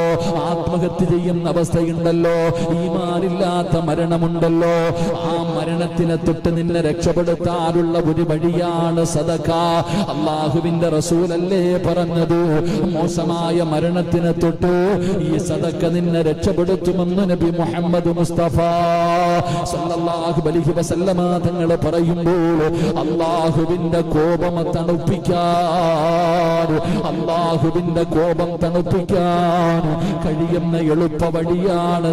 ആത്മഹത്യ ചെയ്യുന്ന അവസ്ഥയുണ്ടല്ലോ ഈമാനില്ലാത്ത മരണമുണ്ടല്ലോ. ആ മരണത്തിനെ തൊട്ട് നിന്നെ രക്ഷപ്പെടുത്താനുള്ള ഒരു വഴിയാണ് സദക അള്ളാഹുവിന്റെ റസൂലല്ലേ പറഞ്ഞത്? മോശമായ മരണത്തിനെ തൊട്ട് ഈ സദക്ക നിന്നെ രക്ഷപ്പെടുത്തുമെന്ന് നബി മുഹമ്മദ് മുസ്തഫ സല്ലല്ലാഹു അലൈഹി വസല്ലമ പറയുമ്പോൾ അള്ളാഹുവിന്റെ കോപം തണുപ്പിക്കാൻ അള്ളാഹുവിന്റെ കോപം തണുപ്പിക്കാൻ കഴിയുന്ന എളുപ്പ വഴിയാണ്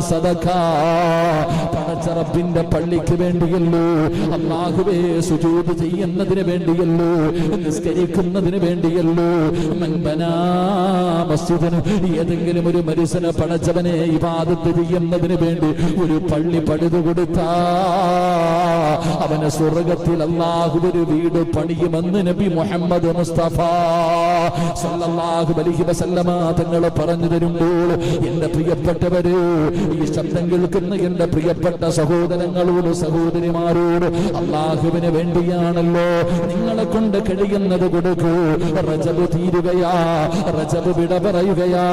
സദക പടച്ചറപ്പിന്റെ പള്ളിക്ക് വേണ്ടിയല്ലോ. അള്ളാഹുവേ സുജൂത് ചെയ്യുന്നതിന് വേണ്ടിയല്ലോ. നിസ്കരിക്കുന്നതിന് വേണ്ടിയല്ലോ. മസ്ജിദിന് ഏതെങ്കിലും ഒരു മനുഷ്യന് പടച്ചവനെ ഇബാദത്ത് ചെയ്യുന്നതിന് വേണ്ടി ഒരു പള്ളി പണിതു കൊടുത്താ. അവന് സ്വർഗത്തിൽ അള്ളാഹു ഒരു വീട് പണിയുമെന്ന് നബി മുഹമ്മദ് മുസ്തഫ സല്ലല്ലാഹു അലൈഹി വസല്ലമ പറഞ്ഞു തരുമ്പോൾ എന്റെ പ്രിയപ്പെട്ടവര് ഈ ശബ്ദം കേൾക്കുന്ന എന്റെ പ്രിയപ്പെട്ട സഹോദരങ്ങളോട് സഹോദരിമാരോട് അള്ളാഹുവിന് വേണ്ടിയാണല്ലോ നിങ്ങളെ കൊണ്ട് കഴിയുന്നത് കൊടുക്കൂ. റജബ് തീരുകയാ റജബ് വിട പറയുകയാ.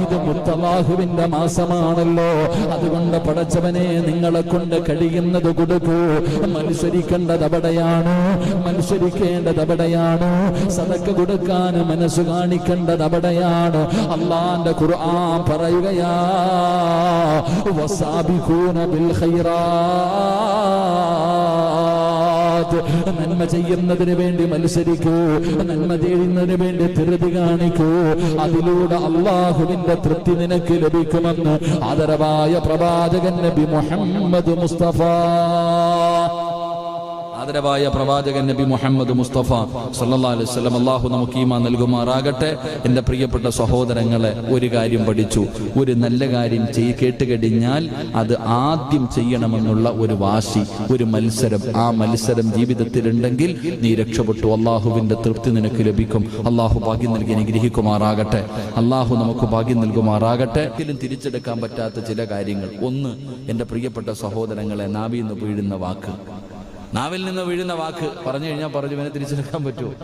ഇത് മുത്തലാഹുവിന്റെ മാസമാണല്ലോ. അതുകൊണ്ട് പടച്ചവനെ നിങ്ങളെ കൊണ്ട് കഴിയുന്നത് കൊടുക്കൂ. മത്സരിക്കേണ്ടത് അവിടെയാണ് മത്സരിക്കേണ്ടത് അവിടെയാണ്. സതക്ക് കൊടുക്കാൻ മനസ്സ് കാണിക്കേണ്ടത് അവിടെയാണ്. അള്ളാന്റെ ഖുർആൻ പറയുകയാ വസാബിഖൂന നന്മ ചെയ്യുന്നതിന് വേണ്ടി മത്സരിക്കൂ നന്മ ചെയ്യുന്നതിന് വേണ്ടി ധൃതി കാണിക്കൂ. അതിലൂടെ അള്ളാഹുവിന്റെ തൃപ്തി നിനക്ക് ലഭിക്കുമെന്ന് ആദരവായ പ്രവാചകൻ നബി മുഹമ്മദ് മുസ്തഫ. ആദരവായ പ്രവാചകൻ നബി മുഹമ്മദ് മുസ്തഫ അലൈഹി വസല്ലം അള്ളാഹു നമുക്ക് ഈമാ നൽകുമാറാകട്ടെ. എന്റെ പ്രിയപ്പെട്ട സഹോദരങ്ങളെ ഒരു കാര്യം പഠിച്ചു. ഒരു നല്ല കാര്യം ചെയ് കേട്ടുകഴിഞ്ഞാൽ അത് ആദ്യം ചെയ്യണമെന്നുള്ള ഒരു വാശി ഒരു മത്സരം. ആ മത്സരം ജീവിതത്തിലുണ്ടെങ്കിൽ നീ രക്ഷപ്പെട്ടു. അള്ളാഹുവിന്റെ തൃപ്തി നിനക്ക് ലഭിക്കും. അള്ളാഹു ഭാഗ്യം നൽകി അനുഗ്രഹിക്കുമാറാകട്ടെ. അള്ളാഹു നമുക്ക് ഭാഗ്യം നൽകുമാറാകട്ടെ. ഒരിക്കലും തിരിച്ചെടുക്കാൻ പറ്റാത്ത ചില കാര്യങ്ങൾ. ഒന്ന് എന്റെ പ്രിയപ്പെട്ട സഹോദരങ്ങളെ നാവിന്ന് വീഴുന്ന വാക്ക്. നാവിൽ നിന്ന് വീഴുന്ന വാക്ക് പറഞ്ഞു കഴിഞ്ഞാൽ പറഞ്ഞു ഇവനെ തിരിച്ചെടുക്കാൻ പറ്റുമോ?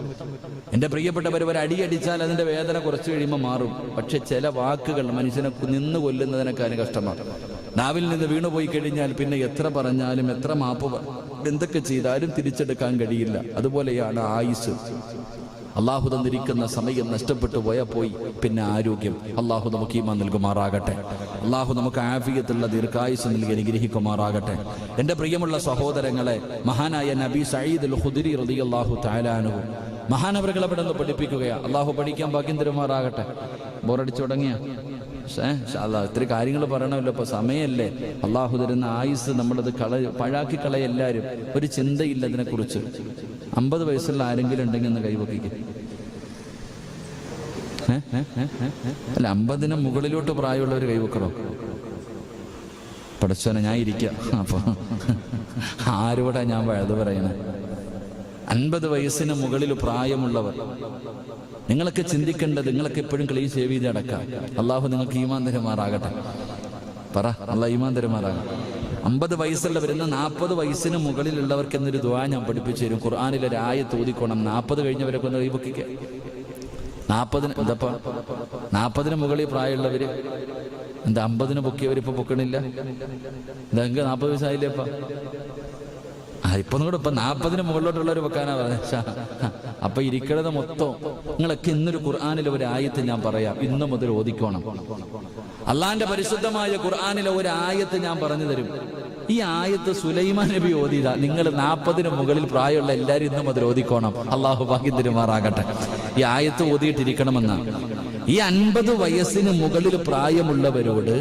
എന്റെ പ്രിയപ്പെട്ടവർ ഒരു അടി അടിച്ചാൽ അതിന്റെ വേദന കുറച്ച് കഴിയുമ്പോൾ മാറും. പക്ഷെ ചില വാക്കുകൾ മനുഷ്യനെ നിന്ന് കൊല്ലുന്നതിനേക്കാളും കഷ്ടമാണ്. നാവിൽ നിന്ന് വീണുപോയി കഴിഞ്ഞാൽ പിന്നെ എത്ര പറഞ്ഞാലും എത്ര മാപ്പ് എന്തൊക്കെ ചെയ്താലും തിരിച്ചെടുക്കാൻ കഴിയില്ല. അതുപോലെയാണ് ആയുസ്. അള്ളാഹു തന്നിരിക്കുന്ന സമയം നഷ്ടപ്പെട്ടു പോയാൽ പോയി. പിന്നെ ആരോഗ്യം. അള്ളാഹു നമുക്ക് ഈമാൻ നൽകുമാറാകട്ടെ. അള്ളാഹു നമുക്ക് ആഫിയത്തുള്ള ദീർഘായുസ് നൽകി അനുഗ്രഹിക്കുമാറാകട്ടെ. എന്റെ പ്രിയമുള്ള സഹോദരങ്ങളെ മഹാനായ നബി സയ്യിദ് അൽ ഹുദിരി റതി അള്ളാഹു മഹാനവറുകളെ അവിടെ നിന്ന് പഠിപ്പിക്കുകയാണ് അള്ളാഹു പഠിക്കാൻ ഭാഗ്യം തരുമാറാകട്ടെ ബോറടിച്ചു തുടങ്ങിയ. ഇത്തിരി കാര്യങ്ങൾ പറയണമല്ലോ. ഇപ്പൊ സമയമല്ലേ അള്ളാഹു തരുന്ന ആയുസ് നമ്മളത് കള പഴാക്കി കളയെല്ലാരും ഒരു ചിന്തയില്ല അതിനെക്കുറിച്ച്. അമ്പത് വയസ്സുള്ള ആരെങ്കിലും ഉണ്ടെങ്കിൽ ഒന്ന് കൈവപ്പിക്കും? അല്ല അമ്പതിന് മുകളിലോട്ട് പ്രായമുള്ളവർ കൈവക്കണോ? പഠിച്ചോനെ ഞാൻ ഇരിക്കാം. അപ്പൊ ആരോടാ ഞാൻ വഴുത് പറയണേ? അൻപത് വയസ്സിന് മുകളിൽ പ്രായമുള്ളവർ. നിങ്ങളൊക്കെ ചിന്തിക്കേണ്ടത് നിങ്ങളൊക്കെ എപ്പോഴും ക്ലീൻ സേവ് ചെയ്ത് അടക്കാം അള്ളാഹു നിങ്ങൾക്ക് ഈമാൻ തരമാറാകട്ടെ. പറ അല്ല ഈമാൻ തരുമാറാകട്ടെ. അമ്പത് വയസ്സുള്ള വരുന്ന നാൽപ്പത് വയസ്സിന് മുകളിലുള്ളവർക്ക് എന്നൊരു ദ്വാ ഞാൻ പഠിപ്പിച്ചു തരും. ഖുർആാനിലെ രായ തോതിക്കോണം നാൽപ്പത് കഴിഞ്ഞവരൊക്കെ ഒന്ന് കൈപൊക്കിക്കുക നാൽപ്പതിന് എന്തപ്പാ നാൽപ്പതിന് മുകളിൽ പ്രായമുള്ളവര് എന്താ അമ്പതിന് പൊക്കിയവരിപ്പോ പൊക്കണില്ല? ഇതെങ്ക നാൽപ്പത് വയസ്സായില്ലേപ്പാ ഇപ്പൊ കൂടെ ഇപ്പൊ നാൽപ്പതിന് മുകളിലോട്ടുള്ളവർ വെക്കാനാ പറഞ്ഞ. അപ്പൊ ഇരിക്കണത് മൊത്തം നിങ്ങളൊക്കെ ഇന്നൊരു ഖുർആാനിലെ ഒരു ആയത്ത് ഞാൻ പറയാം. ഇന്നു മുതൽ ഓദിക്കോണം അള്ളാന്റെ പരിശുദ്ധമായ ഖുർആാനിലെ ഒരു ആയത്ത് ഞാൻ പറഞ്ഞു തരും. ഈ ആയത്ത് സുലൈമാൻ നബി ഓതിയതാ. നിങ്ങൾ നാൽപ്പതിന് മുകളിൽ പ്രായമുള്ള എല്ലാവരും ഇന്നു മുതൽ ഓദിക്കോണം അള്ളാഹു ഭാഗ്യം തിരുമാറാകട്ടെ. ഈ ആയത്ത് ഓതിയിട്ടിരിക്കണമെന്നാണ് ഈ അൻപത് വയസ്സിന് മുകളിൽ പ്രായമുള്ളവരോട്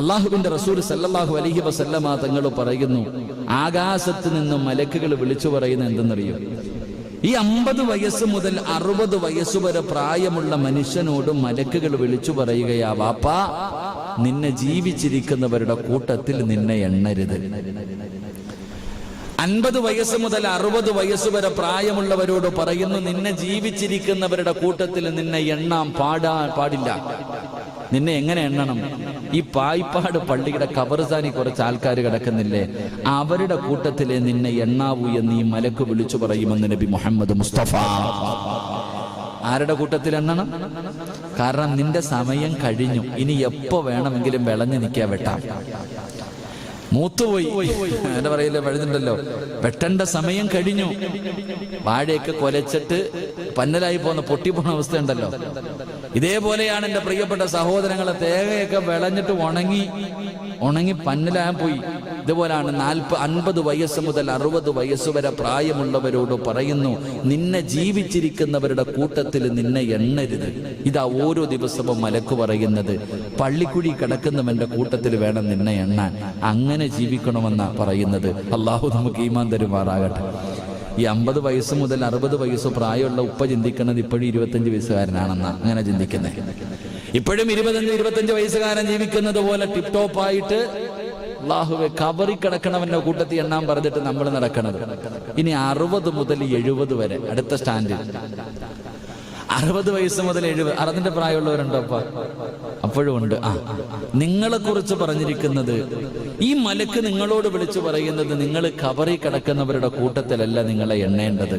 അള്ളാഹുവിന്റെ റസൂൽ സല്ലാഹു അലഹി വസല്ലമ തങ്ങൾ പറയുന്നു ആകാശത്ത് നിന്നും മലക്കുകൾ വിളിച്ചു പറയുന്ന എന്തെന്നറിയോ? ഈ അമ്പത് വയസ്സ് മുതൽ അറുപത് വയസ്സ് വരെ പ്രായമുള്ള മനുഷ്യനോട് മലക്കുകൾ വിളിച്ചു പറയുകയാ വാപ്പാ നിന്നെ ജീവിച്ചിരിക്കുന്നവരുടെ കൂട്ടത്തിൽ നിന്നെ എണ്ണരുത്. അൻപത് വയസ്സ് മുതൽ അറുപത് വയസ്സ് വരെ പ്രായമുള്ളവരോട് പറയുന്നു നിന്നെ ജീവിച്ചിരിക്കുന്നവരുടെ കൂട്ടത്തിൽ നിന്നെ എണ്ണാൻ പാടാ പാടില്ല. നിന്നെ എങ്ങനെ എണ്ണണം? ഈ പായിപ്പാട് പള്ളിയുടെ കബർസാനി കുറച്ച് ആൾക്കാർ കിടക്കുന്നില്ലേ? അവരുടെ കൂട്ടത്തിലെ നിന്നെ എണ്ണാവൂ എന്ന് ഈ മലക്ക് വിളിച്ചു പറയുമെന്ന് നബി മുഹമ്മദ് മുസ്തഫ. ആരുടെ കൂട്ടത്തിൽ എണ്ണണം? കാരണം നിന്റെ സമയം കഴിഞ്ഞു. ഇനി എപ്പോ വേണമെങ്കിലും വിളഞ്ഞു നിൽക്കാൻ വെട്ടാം. മൂത്തുപോയി. എന്റെ പറയില്ല പഴുതുണ്ടല്ലോ വെട്ടേണ്ട സമയം കഴിഞ്ഞു. വാഴയൊക്കെ കൊലച്ചിട്ട് പന്നലായി പോകുന്ന പൊട്ടിപ്പോണ അവസ്ഥ ഉണ്ടല്ലോ ഇതേപോലെയാണ് എന്റെ പ്രിയപ്പെട്ട സഹോദരങ്ങളെ തേങ്ങയൊക്കെ വിളഞ്ഞിട്ട് ഉണങ്ങി ഉണങ്ങി പന്നലാൻ പോയി. ഇതുപോലാണ് നാൽപ്പ അൻപത് വയസ്സ് മുതൽ അറുപത് വയസ്സ് വരെ പ്രായമുള്ളവരോട് പറയുന്നു നിന്നെ ജീവിച്ചിരിക്കുന്നവരുടെ കൂട്ടത്തിൽ നിന്നെ എണ്ണരുത്. ഇതാ ഓരോ ദിവസവും മലക്ക് പറയുന്നത് പള്ളിക്കുഴി കിടക്കുന്നവന്റെ കൂട്ടത്തിൽ വേണം നിന്നെ എണ്ണാൻ. അങ്ങനെ ജീവിക്കണമെന്നാ പറയുന്നത്. അള്ളാഹു നമുക്ക് ഈമാൻ തരുമാറാകട്ടെ. ഈ അമ്പത് വയസ്സ് മുതൽ അറുപത് വയസ്സ് പ്രായമുള്ള ഉപ്പ ചിന്തിക്കുന്നത് ഇപ്പോഴും ഇരുപത്തഞ്ച് വയസ്സുകാരനാണെന്നാ അങ്ങനെ ചിന്തിക്കുന്നത് ഇപ്പോഴും ഇരുപത്തഞ്ച് ഇരുപത്തഞ്ച് വയസ്സുകാരൻ ജീവിക്കുന്നത് പോലെ ടിപ് ടോപ്പ് ആയിട്ട് അള്ളാഹുവെ കബറി കിടക്കണവന്റെ കൂട്ടത്തിൽ എണ്ണാൻ പറഞ്ഞിട്ട് നമ്മൾ നടക്കണത്. ഇനി അറുപത് മുതൽ എഴുപത് വരെ അടുത്ത സ്റ്റാൻഡിൽ അറുപത് വയസ്സ് മുതൽ എഴുപത് അറുപതിന്റെ പ്രായമുള്ളവരുണ്ടോ അപ്പ? അപ്പോഴും ഉണ്ട്. ആ നിങ്ങളെ കുറിച്ച് പറഞ്ഞിരിക്കുന്നത് ഈ മലക്ക് നിങ്ങളോട് വിളിച്ചു പറയുന്നത് നിങ്ങൾ കബറി കിടക്കുന്നവരുടെ കൂട്ടത്തിലല്ല നിങ്ങളെ എണ്ണേണ്ടത്.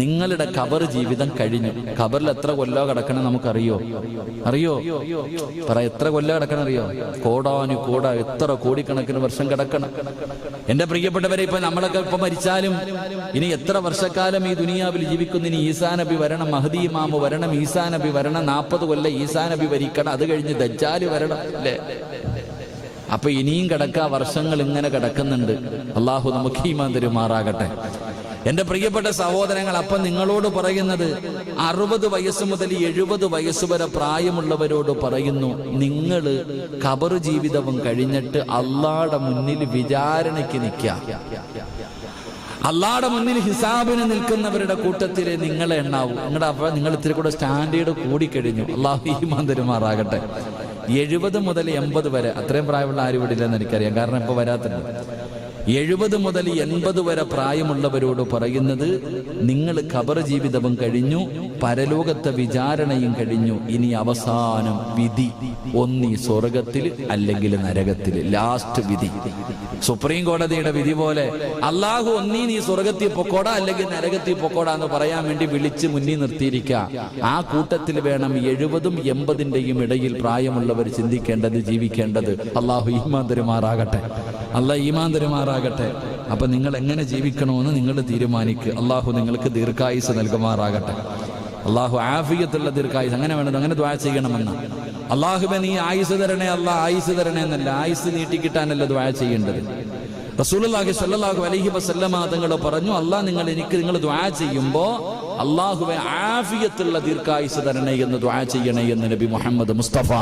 നിങ്ങളുടെ കബർ ജീവിതം കഴിഞ്ഞു. കബറിൽ എത്ര കൊല്ലോ കിടക്കണം നമുക്കറിയോ? അറിയോ? പറ എത്ര കൊല്ലോ കിടക്കണം അറിയോ? കോടാനു കോട എത്ര കോടിക്കണക്കിന് വർഷം കിടക്കണം. എന്റെ പ്രിയപ്പെട്ടവരെ ഇപ്പൊ നമ്മളൊക്കെ ഇപ്പൊ മരിച്ചാലും ഇനി എത്ര വർഷക്കാലം ഈ ദുനിയാവിൽ ജീവിക്കുന്ന? ഇനി ഈസാ നബി വരണം മഹദി മാമു വരണം ഈസാ നബി വരണം നാൽപ്പത് കൊല്ലം ഈസാ നബി ഭരിക്കണം അത് കഴിഞ്ഞ് ദജ്ജാൽ വരണം അല്ലേ? അപ്പൊ ഇനിയും കിടക്കാ വർഷങ്ങൾ ഇങ്ങനെ കിടക്കുന്നുണ്ട്. അള്ളാഹു നമുക്ക് ഈമാൻ തരുമാറാകട്ടെ. എന്റെ പ്രിയപ്പെട്ട സഹോദരങ്ങൾ അപ്പം നിങ്ങളോട് പറയുന്നത് അറുപത് വയസ്സ് മുതൽ എഴുപത് വയസ്സ് വരെ പ്രായമുള്ളവരോട് പറയുന്നു നിങ്ങൾ കബർ ജീവിതവും കഴിഞ്ഞിട്ട് അള്ളാടെ മുന്നിൽ വിചാരണയ്ക്ക് നിൽക്കുക. അള്ളാടെ മുന്നിൽ ഹിസാബിന് നിൽക്കുന്നവരുടെ കൂട്ടത്തിൽ നിങ്ങളെ എണ്ണാവും. നിങ്ങളുടെ അപ്പ നിങ്ങൾ ഇത്തിരി കൂടെ സ്റ്റാൻഡേർഡ് കൂടിക്കഴിഞ്ഞു അള്ളാഹു ഈമാൻ തരുമാറാകട്ടെ. എഴുപത് മുതൽ എൺപത് വരെ അത്രയും പ്രായമുള്ള ആരും ഇവിടെ ഇല്ലെന്ന് എനിക്കറിയാം. കാരണം ഇപ്പൊ വരാത്തുണ്ട് എഴുപത് മുതൽ എൺപത് വരെ പ്രായമുള്ളവരോട് പറയുന്നത് നിങ്ങൾ ഖബർ ജീവിതവും കഴിഞ്ഞു പരലോകത്തെ വിചാരണയും കഴിഞ്ഞു. ഇനി അവസാനം വിധി. ഒന്നീ സ്വർഗത്തിൽ അല്ലെങ്കിൽ നരകത്തിൽ. ലാസ്റ്റ് വിധി. സുപ്രീം കോടതിയുടെ വിധി പോലെ അള്ളാഹു ഒന്നീ നീ സ്വർഗത്തിൽ പൊക്കോടാ അല്ലെങ്കിൽ നരകത്തിൽ പൊക്കോടാ എന്ന് പറയാൻ വേണ്ടി വിളിച്ച് മുന്നിൽ നിർത്തിയിരിക്കുക. ആ കൂട്ടത്തിൽ വേണം എഴുപതും എൺപതിന്റെയും ഇടയിൽ പ്രായമുള്ളവർ ചിന്തിക്കേണ്ടത് ജീവിക്കേണ്ടത്. അള്ളാഹു ഈമാൻ തരുമാറാകട്ടെ. അല്ല ഈമാൻ തരുമാറാകട്ടെ അപ്പൊ നിങ്ങൾ എങ്ങനെ ജീവിക്കണമെന്ന് നിങ്ങൾ തീരുമാനിക്കുക അള്ളാഹു നിങ്ങൾക്ക് ദീർഘായുസ് നൽകുമാറാകട്ടെ. അള്ളാഹു ആഫിയത്തുള്ള ദീർഘായുസ്. അങ്ങനെ വേണ്ടത് അങ്ങനെ ദ്വാ ചെയ്യണമെന്ന്. അള്ളാഹുബെ നീ ആയുസ് തരണേ അല്ല ആയുസ് തരണേ എന്നല്ല. ആയുസ് നീട്ടിക്കിട്ടാനല്ല ദ്വാ ചെയ്യേണ്ടത്. റസൂലുള്ളാഹി സല്ലാഹു അലൈഹി വസല്ലമ തങ്ങൾ പറഞ്ഞു അള്ളാഹ് നിങ്ങൾ എനിക്ക് നിങ്ങൾ ദ്വാ ചെയ്യുമ്പോ അള്ളാഹുബെ ആഫിയത്തുള്ള ദീർഘായുസ് തരണേ എന്ന് ദ്വാ ചെയ്യണേ എന്ന് നബി മുഹമ്മദ് മുസ്തഫ